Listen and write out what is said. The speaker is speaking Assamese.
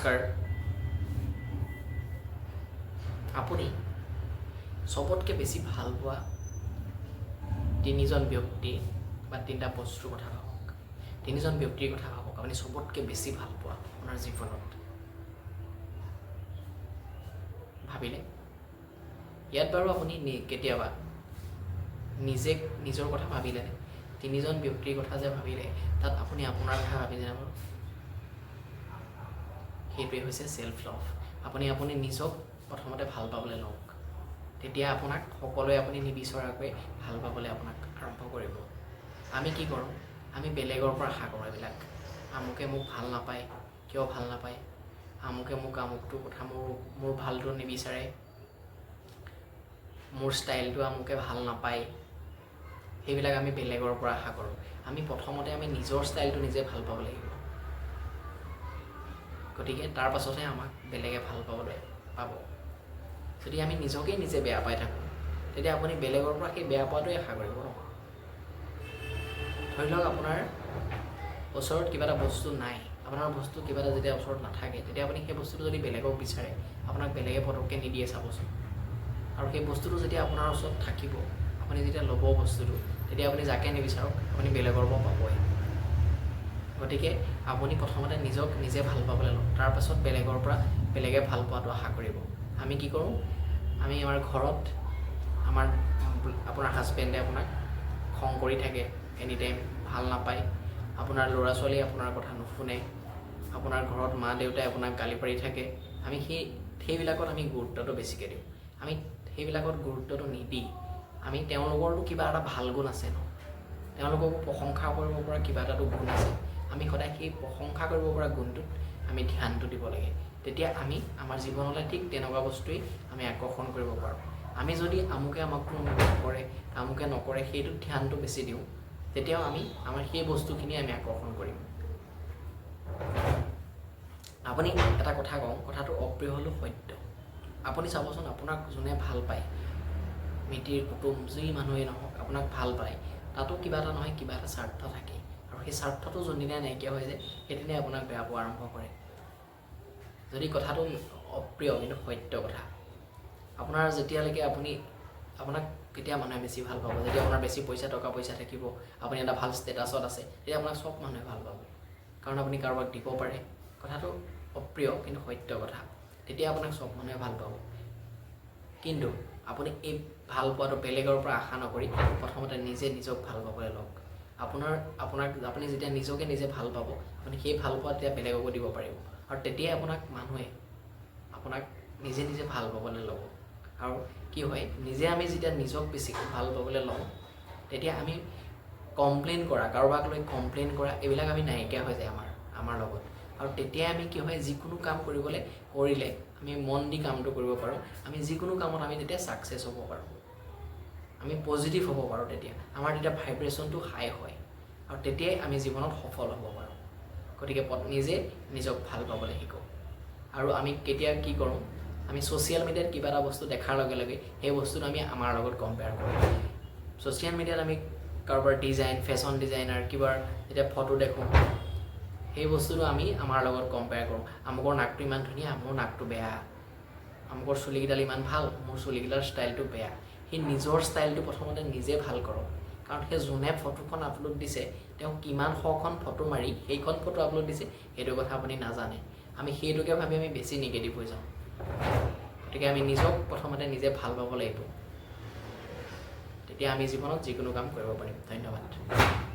নমস্কাৰ। আপুনি চবতকৈ বেছি ভাল পোৱা তিনিজন ব্যক্তি বা তিনিটা বস্তুৰ কথা ভাবক। তিনিজন ব্যক্তিৰ কথা ভাবক আপুনি চবতকৈ বেছি ভাল পোৱা আপোনাৰ জীৱনত। ভাবিলে? ইয়াত বাৰু আপুনি কেতিয়াবা নিজে নিজৰ কথা ভাবিলে তিনিজন ব্যক্তিৰ কথা যে ভাবিলে তাত আপুনি আপোনাৰ কথা ভাবিলে বাৰু সেইটোৱে হৈছে চেল্ফ লভ আপুনি আপুনি নিজক প্ৰথমতে ভাল পাবলৈ লওক। তেতিয়া আপোনাক সকলোৱে আপুনি নিবিচৰাকৈ ভাল পাবলৈ আপোনাক আৰম্ভ কৰিব। আমি কি কৰোঁ? আমি বেলেগৰ পৰা আশা কৰোঁ এইবিলাক। আমুকে মোক ভাল নাপায় কিয় ভাল নাপায়? আমুকে মোক আমুকটো কথা মোৰ মোৰ ভালটো নিবিচাৰে। মোৰ ষ্টাইলটো আমুকে ভাল নাপায়। সেইবিলাক আমি বেলেগৰ পৰা আশা কৰোঁ। আমি প্ৰথমতে আমি নিজৰ ষ্টাইলটো নিজে ভাল পাব লাগিব। গতিকে তাৰ পাছতহে আমাক বেলেগে ভাল পাবলৈ পাব। যদি আমি নিজকেই নিজে বেয়া পাই থাকোঁ তেতিয়া আপুনি বেলেগৰ পৰা সেই বেয়া পোৱাটোৱে আশা কৰিব ন? ধৰি লওক আপোনাৰ ওচৰত কিবা এটা বস্তু নাই আপোনাৰ বস্তু কিবা এটা যেতিয়া ওচৰত নাথাকে তেতিয়া আপুনি সেই বস্তুটো যদি বেলেগক বিচাৰে আপোনাক বেলেগে পটককৈ নিদিয়ে চাবচোন। আৰু সেই বস্তুটো যেতিয়া আপোনাৰ ওচৰত থাকিব আপুনি যেতিয়া ল'ব বস্তুটো তেতিয়া আপুনি যাকে নিবিচাৰক আপুনি বেলেগৰ পৰা পাবই। গতিকে আপুনি প্ৰথমতে নিজক নিজে ভাল পাবলৈ লওক। তাৰপাছত বেলেগৰ পৰা বেলেগে ভাল পোৱাটো আশা কৰিব। আমি কি কৰোঁ? আমি আমাৰ ঘৰত আমাৰ আপোনাৰ হাজবেণ্ডে আপোনাক খং কৰি থাকে এনি টাইম ভাল নাপায় আপোনাৰ ল'ৰা ছোৱালীয়ে আপোনাৰ কথা নুশুনে আপোনাৰ ঘৰত মা দেউতাই আপোনাক গালি পাৰি থাকে আমি সেই সেইবিলাকত আমি গুৰুত্বটো বেছিকৈ দিওঁ। আমি সেইবিলাকত গুৰুত্বটো নিদি। আমি তেওঁলোকৰতো কিবা এটা ভাল গুণ আছে ন? তেওঁলোককো প্ৰশংসা কৰিব পৰা কিবা এটাতো গুণ আছে। আমি সদায় সেই প্ৰশংসা কৰিব পৰা গুণটোত আমি ধ্যানটো দিব লাগে। তেতিয়া আমি আমাৰ জীৱনলৈ ঠিক তেনেকুৱা বস্তুৱেই আমি আকৰ্ষণ কৰিব পাৰোঁ। আমি যদি আমুকে আমাক কোনো নকৰে আমুকে নকৰে সেইটোত ধ্যানটো বেছি দিওঁ তেতিয়াও আমি আমাৰ সেই বস্তুখিনি আমি আকৰ্ষণ কৰিম। আপুনি এটা কথা কওঁ কথাটো অপ্ৰিয় হ'লেও সত্য। আপুনি চাবচোন আপোনাক যোনে ভাল পায় মিতিৰ কুটুম যি মানুহেই নহওক আপোনাক ভাল পায় তাতো কিবা এটা নহয় কিবা এটা স্বাৰ্থ থাকে সেই স্বাৰ্থটো যোনদিনাই নাইকিয়া হৈ যায় সেইদিনাই আপোনাক বেয়া পোৱা আৰম্ভ কৰে। যদি কথাটো অপ্ৰিয় কিন্তু সত্য কথা। আপোনাৰ যেতিয়ালৈকে আপুনি আপোনাক কেতিয়া মানুহে বেছি ভাল পাব? যেতিয়া আপোনাৰ বেছি পইচা টকা পইচা থাকিব আপুনি এটা ভাল ষ্টেটাছত আছে তেতিয়া আপোনাক চব মানুহে ভাল পাব। কাৰণ আপুনি কাৰোবাক দিব পাৰে। কথাটো অপ্ৰিয় কিন্তু সত্য কথা। তেতিয়া আপোনাক চব মানুহে ভাল পাব। কিন্তু আপুনি এই ভাল পোৱাটো বেলেগৰ পৰা আশা নকৰি প্ৰথমতে নিজে নিজক ভাল পাবলৈ লওক। আপোনাৰ আপোনাক আপুনি যেতিয়া নিজকে নিজে ভাল পাব আপুনি সেই ভাল পোৱা তেতিয়া বেলেগকো দিব পাৰিব। আৰু তেতিয়াই আপোনাক মানুহে আপোনাক নিজে নিজে ভাল পাবলৈ ল'ব। আৰু কি হয় নিজে আমি যেতিয়া নিজক বেছিকৈ ভাল পাবলৈ লওঁ তেতিয়া আমি কমপ্লেইন কৰা কাৰোবাক লৈ কমপ্লেইন কৰা এইবিলাক আমি নাইকিয়া হৈ যায় আমাৰ আমাৰ লগত। আৰু তেতিয়াই আমি কি হয় যিকোনো কাম কৰিবলৈ কৰিলে আমি মন দি কামটো কৰিব পাৰোঁ। আমি যিকোনো কামত আমি তেতিয়া ছাকচেছ হ'ব পাৰোঁ। আমি পজিটিভ হ'ব পাৰোঁ তেতিয়া। আমাৰ তেতিয়া ভাইব্ৰেশ্যনটো হাই হয়। আৰু তেতিয়াই আমি জীৱনত সফল হ'ব পাৰোঁ। গতিকে নিজে নিজক ভালো পাবলৈ শিকোঁ। আৰু আমি কেতিয়া কি কৰোঁ, আমি ছ'চিয়েল মিডিয়াত কিবা এটা বস্তু দেখাৰ লগে লগে সেই বস্তুটো আমি আমাৰ লগত কম্পেয়াৰ কৰোঁ। ছ'চিয়েল মিডিয়াত আমি কাৰোবাৰ ডিজাইন ফেশ্বন ডিজাইনাৰ কিবাৰ যেতিয়া ফটো দেখোঁ, সেই বস্তুটো আমি আমাৰ লগত কম্পেয়াৰ কৰোঁ। আমুকৰ নাকটো ইমান ধুনীয়া, মোৰ নাকটো বেয়া। আমুকৰ চুলিকেইডাল ইমান ভালো, মোৰ চুলিকেইডাল ষ্টাইলটো বেয়া। সেই নিজৰ ষ্টাইলটো প্ৰথমতে নিজে ভাল কৰক। কাৰণ সেই যোনে ফটোখন আপলোড দিছে তেওঁ কিমান শখন ফটো মাৰি সেইখন ফটো আপলোড দিছে সেইটো কথা আপুনি নাজানে। আমি সেইটোকে ভাবি আমি বেছি নিগেটিভ হৈ যাওঁ। গতিকে আমি নিজক প্ৰথমতে নিজে ভাল পাব লাগিব। তেতিয়া আমি জীৱনত যিকোনো কাম কৰিব পাৰিম। ধন্যবাদ।